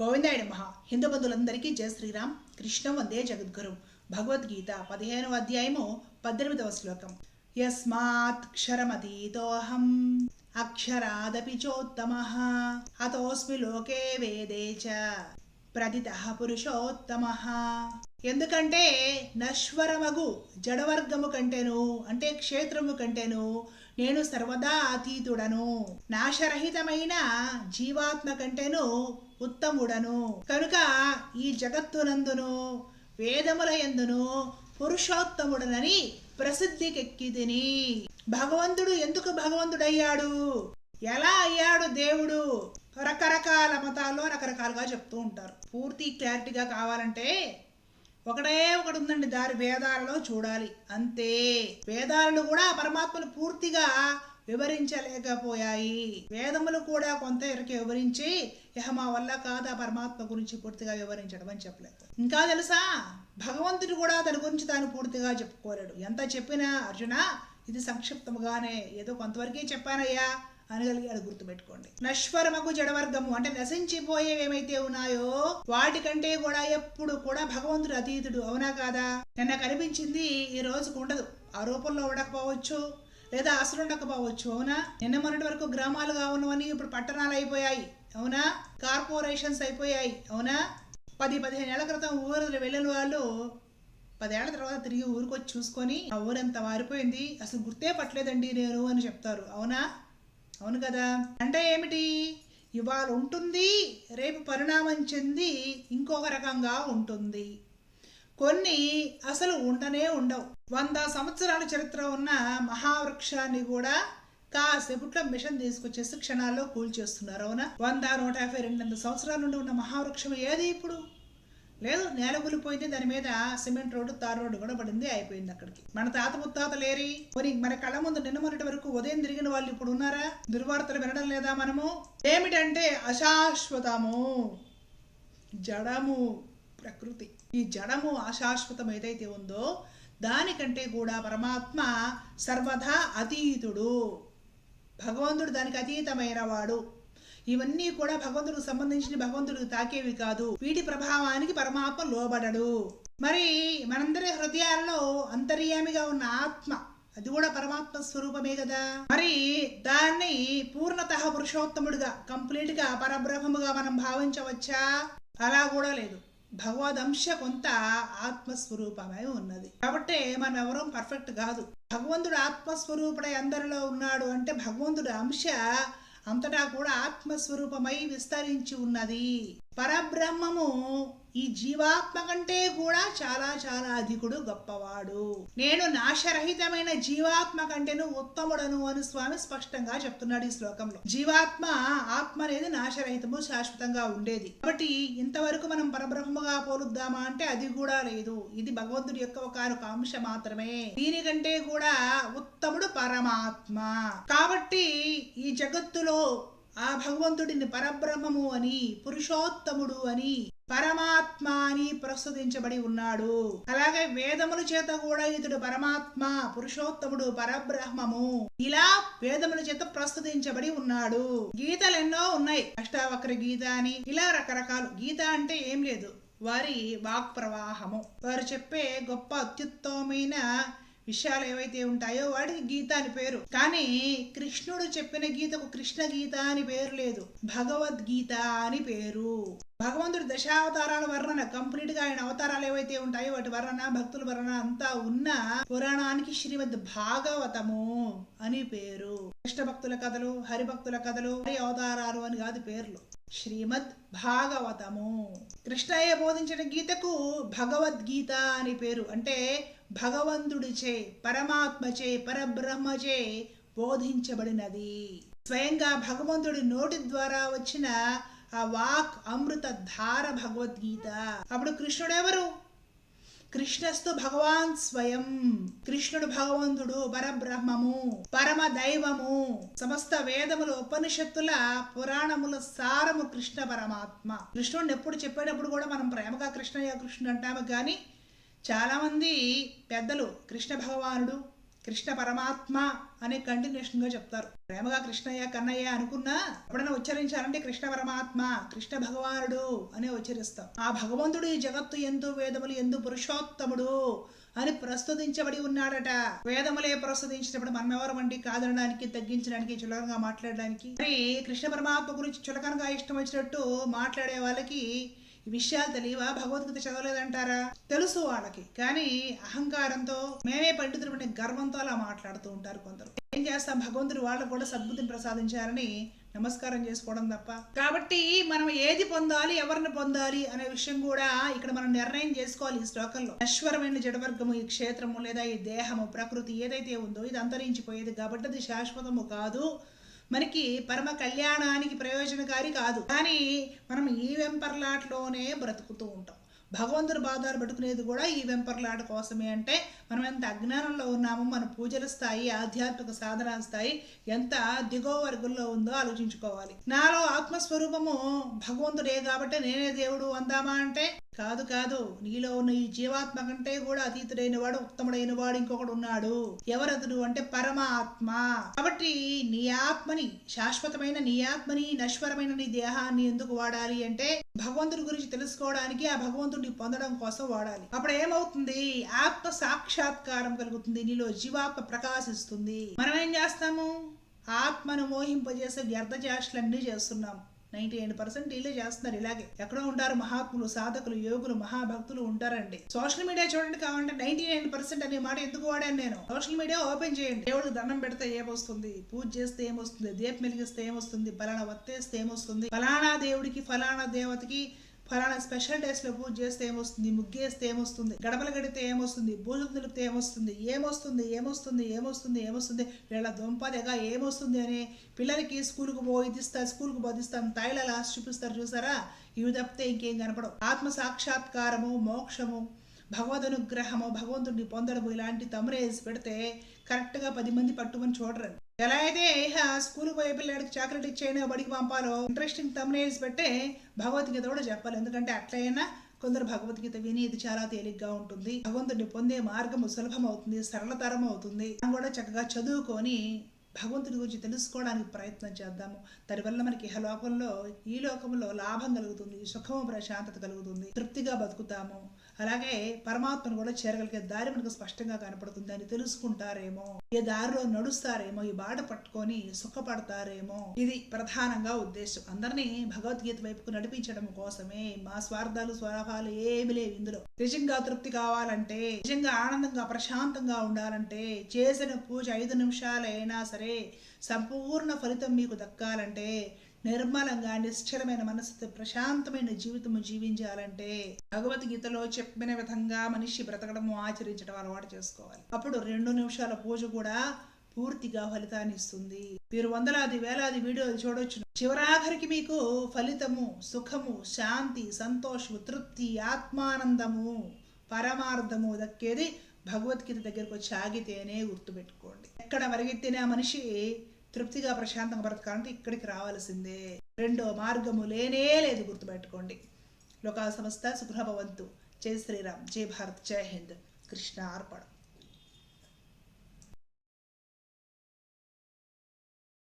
గోవిందాయ నమ. హిందూ బంధువులందరికీ జయ శ్రీరామ్. కృష్ణ వందే జగద్గురు. భగవద్గీత పదిహేనవ అధ్యాయము పద్దెనిమిదవ శ్లోకం. యస్మాత్ క్షరమతీతోహం అక్షరాదపి చోత్తమ. అతోస్మి లోకే వేదే చ. ప్రతిత పురుషోత్తమ. ఎందుకంటే నశ్వరమగు జడవర్గము కంటేను అంటే క్షేత్రము కంటేను నేను సర్వదా అతీతుడను. నాశరహితమైన జీవాత్మ కంటేను ఉత్తముడను. కనుక ఈ జగత్తునందును వేదముల ఎందును పురుషోత్తముడనని ప్రసిద్ధికెక్కిదిని భగవంతుడు ఎందుకు భగవంతుడయ్యాడు? ఎలా అయ్యాడు దేవుడు? రకరకాల మతాల్లో రకరకాలుగా చెప్తూ ఉంటారు. పూర్తి క్లారిటీగా కావాలంటే ఒకటే ఒకటి ఉందండి దారి వేదాలలో చూడాలి. అంతే. వేదాలను కూడా పరమాత్మను పూర్తిగా వివరించలేకపోయాయి. వేదములు కూడా కొంత ఇరకి వివరించి ఇహ మా వల్ల కాదు ఆ పరమాత్మ గురించి పూర్తిగా వివరించడం అని చెప్పలేదు. ఇంకా తెలుసా? భగవంతుడు కూడా తన గురించి తాను పూర్తిగా చెప్పుకోలేడు. ఎంత చెప్పినా అర్జున ఇది సంక్షిప్తముగానే ఏదో కొంతవరకే చెప్పానయ్యా. అనగలిగాడు గుర్తుపెట్టుకోండి. నశ్వరమగు జడవర్గము అంటే నశించిపోయేవి ఏమైతే ఉన్నాయో వాటికంటే కూడా ఎప్పుడు కూడా భగవంతుడు అతీతుడు అవునా కాదా? నిన్న కనిపించింది ఈ రోజుకు ఉండదు. ఆ రూపంలో ఉండకపోవచ్చు లేదా అసలు ఉండకపోవచ్చు అవునా? నిన్న మొన్నటి వరకు గ్రామాలుగా ఉన్నవని ఇప్పుడు పట్టణాలు అయిపోయాయి అవునా? కార్పొరేషన్స్ అయిపోయాయి అవునా? పది పదిహేను ఏళ్ళ క్రితం ఊరు వెళ్ళిన వాళ్ళు పదేళ్ళ తర్వాత తిరిగి ఊరికి వచ్చి చూసుకొని ఆ ఊరంతా మారిపోయింది. అసలు గుర్తే పట్టలేదండి నేను అని చెప్తారు అవునా? అవును కదా? అంటే ఏమిటి? ఇవాళ ఉంటుంది రేపు పరిణామం చెంది ఇంకొక రకంగా ఉంటుంది. కొన్ని అసలు ఉండనే ఉండవు. వంద సంవత్సరాల చరిత్ర ఉన్న మహావృక్షాన్ని కూడా కాసేపట్లో మిషన్ తీసుకొచ్చేసి క్షణాల్లో కూల్చేస్తున్నారు అవునా? వంద నూట యాభై రెండు వందల సంవత్సరాల నుండి ఉన్న మహావృక్షం ఏది ఇప్పుడు? లేదు నేల కూలిపోయింది దాని మీద సిమెంట్ రోడ్డు తార్ రోడ్డు కూడా పడింది అయిపోయింది అక్కడికి. మన తాత ముత్తాత లేరి. మరి మన కళ్ళ ముందు నిన్న మొన్నటి వరకు ఉదయం తిరిగిన వాళ్ళు ఇప్పుడు ఉన్నారా? దుర్వార్తలు వినడం లేదా మనము? ఏమిటంటే అశాశ్వతము. జడము ప్రకృతి. ఈ జడము అశాశ్వతం ఏదైతే ఉందో దానికంటే కూడా పరమాత్మ సర్వదా అతీతుడు. భగవంతుడు దానికి అతీతమైన వాడు. ఇవన్నీ కూడా భగవంతుడికి సంబంధించిన భగవంతుడికి తాకేవి కాదు. వీటి ప్రభావానికి పరమాత్మ లోబడడు. మరి మనందరి హృదయాల్లో అంతర్యామిగా ఉన్న ఆత్మ అది కూడా పరమాత్మ స్వరూపమే కదా? మరి దాన్ని పూర్ణత పురుషోత్తముడిగా కంప్లీట్గా పరబ్రహ్మముగా మనం భావించవచ్చా? అలా కూడా లేదు. భగవద్ అంశ కొంత ఆత్మస్వరూపమై ఉన్నది. కాబట్టి మనం ఎవరూ పర్ఫెక్ట్ కాదు. భగవంతుడు ఆత్మస్వరూపుడై అందరిలో ఉన్నాడు అంటే భగవంతుడు అంశ అంతటా కూడా ఆత్మస్వరూపమై విస్తరించి ఉన్నది. పరబ్రహ్మము ఈ జీవాత్మ కంటే కూడా చాలా చాలా అధికుడు గొప్పవాడు. నేను నాశరహితమైన జీవాత్మ కంటేను ఉత్తముడను అని స్వామి స్పష్టంగా చెప్తున్నాడు ఈ శ్లోకంలో. జీవాత్మ ఆత్మ అనేది నాశరహితము శాశ్వతంగా ఉండేది. కాబట్టి ఇంతవరకు మనం పరబ్రహ్మగా పోలుద్దామా అంటే అది కూడా లేదు. ఇది భగవంతుడి యొక్క ఒక అంశ మాత్రమే. దీనికంటే కూడా ఉత్తముడు పరమాత్మ. కాబట్టి ఈ జగత్తులో ఆ భగవంతుడిని పరబ్రహ్మము అని పురుషోత్తముడు అని పరమాత్మ అని ప్రస్తుతించబడి ఉన్నాడు. అలాగే వేదముల చేత కూడా ఇతడు పరమాత్మ పురుషోత్తముడు పరబ్రహ్మము. ఇలా వేదముల చేత ప్రస్తుతించబడి ఉన్నాడు. గీతలు ఎన్నో ఉన్నాయి. అష్టావక్ర గీత అని ఇలా రకరకాలు. గీత అంటే ఏం లేదు. వారి వాక్ ప్రవాహము వారు చెప్పే గొప్ప అత్యుత్తమైన విషయాలు ఏవైతే ఉంటాయో వాడికి గీత అని పేరు. కానీ కృష్ణుడు చెప్పిన గీతకు కృష్ణ గీత అని పేరు లేదు. భగవద్గీత అని పేరు. భగవంతుడు దశావతారాల వర్ణన కంప్లీట్గా ఆయన అవతారాలు ఏవైతే ఉంటాయో వాటి వర్ణన భక్తుల వర్ణన అంతా ఉన్న పురాణానికి శ్రీమద్ భాగవతము అని పేరు. కృష్ణ భక్తుల కథలు హరిభక్తుల కథలు హరి అవతారాలు అని కాదు పేర్లు. శ్రీమద్ భాగవతము. కృష్ణయ్య బోధించిన గీతకు భగవద్గీత అని పేరు. అంటే భగవంతుడిచే పరమాత్మచే పరబ్రహ్మచే బోధించబడినది. స్వయంగా భగవంతుడి నోటి ద్వారా వచ్చిన ఆ వాక్ అమృత ధార భగవద్గీత. అప్పుడు కృష్ణుడెవరు? కృష్ణస్తు భగవాన్ స్వయం. కృష్ణుడు భగవంతుడు పరబ్రహ్మము పరమ దైవము సమస్త వేదములు ఉపనిషత్తుల పురాణముల సారము కృష్ణ పరమాత్మ. కృష్ణుడిని ఎప్పుడు చెప్పేటప్పుడు కూడా మనం ప్రేమగా కృష్ణయ్య కృష్ణుడు అంటాము కానీ చాలామంది పెద్దలు కృష్ణ భగవానుడు కృష్ణ పరమాత్మ అనే కంటిన్యూషన్గా చెప్తారు. ప్రేమగా కృష్ణయ్య కన్నయ్య అనుకున్నా ఎప్పుడైనా ఉచ్చరించాలంటే కృష్ణ పరమాత్మ కృష్ణ భగవానుడు అనే ఉచ్చరిస్తాం. ఆ భగవంతుడు ఈ జగత్తు ఎందు వేదములు ఎందు పురుషోత్తముడు అని ప్రస్తుతించబడి ఉన్నాడట. వేదములే ప్రస్తుతించినప్పుడు మనం ఎవరు కాదనడానికి తగ్గించడానికి చులకనగా మాట్లాడడానికి. మరి కృష్ణ పరమాత్మ గురించి చులకనగా ఇష్టం వచ్చినట్టు మాట్లాడే వాళ్ళకి ఈ విషయాలు తెలియవా భగవద్గీత చదవలేదంటారా? తెలుసు వాళ్ళకి. కానీ అహంకారంతో మేమే పండితులు గర్వంతో అలా మాట్లాడుతూ ఉంటారు కొందరు. ఏం చేస్తాం? భగవంతుడు వాళ్ళకు కూడా సద్బుద్ధిని ప్రసాదించాలని నమస్కారం చేసుకోవడం తప్ప. కాబట్టి మనం ఏది పొందాలి ఎవరిని పొందాలి అనే విషయం కూడా ఇక్కడ మనం నిర్ణయం చేసుకోవాలి ఈ శ్లోకంలో. నశ్వరమైన జడవర్గము ఈ క్షేత్రము లేదా ఈ దేహము ప్రకృతి ఏదైతే ఉందో ఇది అంతరించిపోయేది. కాబట్టి అది శాశ్వతము కాదు. మనకి పరమ కళ్యాణానికి ప్రయోజనకారి కాదు. కానీ మనం ఈ వెంపర్లాట్లోనే బ్రతుకుతూ ఉంటాం. భగవంతుడు బాధాలు పెట్టుకునేది కూడా ఈ వెంపర్లాట కోసమే అంటే మనం ఎంత అజ్ఞానంలో ఉన్నామో మన పూజల స్థాయి ఆధ్యాత్మిక సాధన స్థాయి ఎంత దిగో వర్గంలో ఉందో ఆలోచించుకోవాలి. నాలో ఆత్మస్వరూపము భగవంతుడే కాబట్టి నేనే దేవుడు అందామా అంటే కాదు కాదు. నీలో ఉన్న ఈ జీవాత్మ కంటే కూడా అతీతుడైన వాడు ఉత్తముడైన వాడు ఇంకొకడు ఉన్నాడు. ఎవరతుడు అంటే పరమాత్మ. కాబట్టి నీ ఆత్మని శాశ్వతమైన నీ ఆత్మని నశ్వరమైన నీ దేహాన్ని ఎందుకు వాడాలి అంటే భగవంతుడి గురించి తెలుసుకోవడానికి ఆ భగవంతుడిని పొందడం కోసం వాడాలి. అప్పుడు ఏమవుతుంది? ఆత్మ సాక్షాత్కారం కలుగుతుంది. నీలో జీవాత్మ ప్రకాశిస్తుంది. మనం ఏం చేస్తాము? ఆత్మను మోహింపజేసే వ్యర్థ చేష్టలన్నీ చేస్తున్నాం. నైన్టీ ఎయిట్ పర్సెంట్ వీళ్ళే చేస్తున్నారు ఇలాగే. ఎక్కడో ఉంటారు మహాత్ములు సాధకులు యోగులు మహాభక్తులు ఉంటారండి. సోషల్ మీడియా చూడండి కావాలంటే నైన్టీ నైన్ పర్సెంట్ అనే మాట ఎందుకు వాడాను నేను? సోషల్ మీడియా ఓపెన్ చేయండి. దేవుడికి దండం పెడితే ఏమొస్తుంది? పూజ చేస్తే ఏమొస్తుంది? దీపం వెలిగిస్తే ఏమొస్తుంది? ఫలానా వత్తేస్తే ఏమొస్తుంది? ఫలానా దేవుడికి ఫలానా దేవతకి ఫలానా స్పెషల్ డేస్లో పూజ చేస్తే ఏమొస్తుంది? ముగ్గేస్తే ఏమొస్తుంది? గడపలు గడితే ఏమొస్తుంది? బూజులు నిలిపితే ఏమొస్తుంది? ఏమొస్తుంది? ఏమొస్తుంది? ఏమొస్తుంది? ఏమొస్తుంది? వీళ్ళ దొంపదగా ఏమొస్తుంది అని పిల్లలకి స్కూల్కి బోధిస్తారు స్కూల్కి బోధిస్తాం తైల లాస్ట్ చూపిస్తారు చూసారా? ఇవి తప్పితే ఇంకేం కనపడవు. ఆత్మ సాక్షాత్కారము మోక్షము భగవదనుగ్రహము భగవంతుడిని పొందడము ఇలాంటి తమరేజ్ పెడితే కరెక్ట్గా పది మంది పట్టుమని చూడరండి. ఎలా అయితే స్కూల్కి పోయే పిల్లాడికి చాక్లెట్ ఇచ్చేయనో బడికి పంపాలో ఇంట్రెస్టింగ్ తమరేజ్ పెట్టే భగవద్గీత కూడా చెప్పాలి. ఎందుకంటే అట్లయినా కొందరు భగవద్గీత విని ఇది చాలా తేలిగ్గా ఉంటుంది. భగవంతుడిని పొందే మార్గము సులభం అవుతుంది సరళతరం అవుతుంది మనం కూడా చక్కగా చదువుకొని భగవంతుడి గురించి తెలుసుకోవడానికి ప్రయత్నం చేద్దాము. దానివల్ల మనకి ఇహ లోకంలో ఈ లోకంలో లాభం కలుగుతుంది సుఖము ప్రశాంతత కలుగుతుంది తృప్తిగా బతుకుతాము. అలాగే పరమాత్మను కూడా చేరగలిగే దారి మనకు స్పష్టంగా కనపడుతుంది అని తెలుసుకుంటారేమో. ఏ దారిలో నడుస్తారేమో ఈ బాట పట్టుకొని సుఖపడతారేమో. ఇది ప్రధానంగా ఉద్దేశం. అందరినీ భగవద్గీత వైపుకు నడిపించడం కోసమే. మా స్వార్థాలు స్వలాభాలు ఏమి లేవు ఇందులో. నిజంగా తృప్తి కావాలంటే నిజంగా ఆనందంగా ప్రశాంతంగా ఉండాలంటే చేసిన పూజ ఐదు నిమిషాలైనా సరే సంపూర్ణ ఫలితం మీకు దక్కాలంటే నిర్మలంగా నిశ్చలమైన మనసుతో ప్రశాంతమైన జీవితము జీవించాలంటే భగవద్గీతలో చెప్పిన విధంగా మనిషి బ్రతకడము ఆచరించడం అలవాటు చేసుకోవాలి. అప్పుడు రెండు నిమిషాల పూజ కూడా పూర్తిగా ఫలితాన్ని ఇస్తుంది. మీరు వందలాది వేలాది వీడియోలు చూడొచ్చు. చివరాఖరికి మీకు ఫలితము సుఖము శాంతి సంతోషము తృప్తి ఆత్మానందము పరమార్థము దక్కేది భగవద్గీత దగ్గరకు వచ్చి ఆగితేనే గుర్తుపెట్టుకోండి. ఎక్కడ పరిగెత్తిన మనిషి తృప్తిగా ప్రశాంతంగా బ్రతకాలంటే ఇక్కడికి రావాల్సిందే. రెండో మార్గము లేనే లేదు గుర్తుపెట్టుకోండి. లోకా సంస్థ సుగ్రహభవంతు జై శ్రీరామ్. జై భారత్. జై హింద్. కృష్ణ అర్పణ.